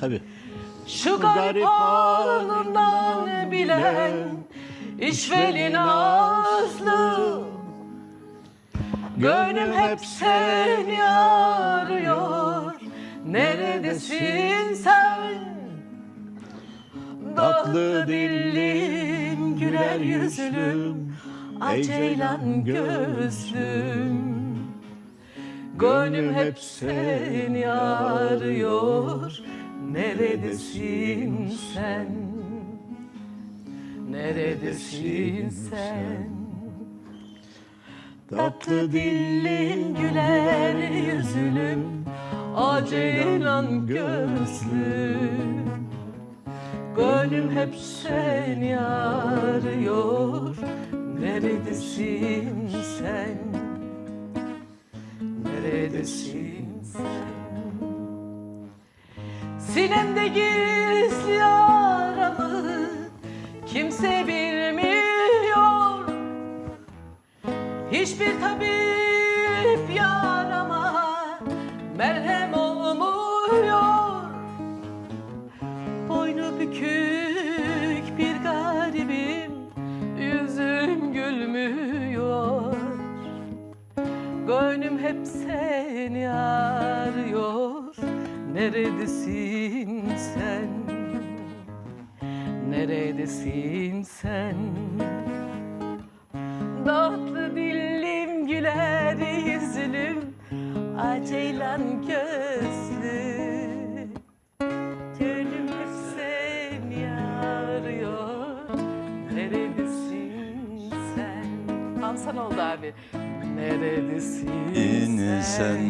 Tabii. Şu garip halından bilen işveli nazlı Gönlüm hep seni arıyor. Neredesin sen? Tatlı dillim, güler yüzlüm, ey ceylan gözlüm. Gönlüm hep seni arıyor Neredesin sen? Neredesin sen? Tatlı dillim güler yüzlüm Aceylan gözlüm Gönlüm hep seni arıyor Neredesin sen? Neredesin sen? Sinemde gizli yaramı Kimse bilmiyor. Hiçbir tabip yarama merhem olmuyor. Boynu bükük bir garibim Yüzüm gülmüyor. Gönlüm hep seni arıyor Neredesin sen? Neredesin sen? Tatlı dillim güler yüzlüm Aceylan gözlü Gönlüm seni arıyor Neredesin sen? Tam sana oldu abi Neredesin sen? sen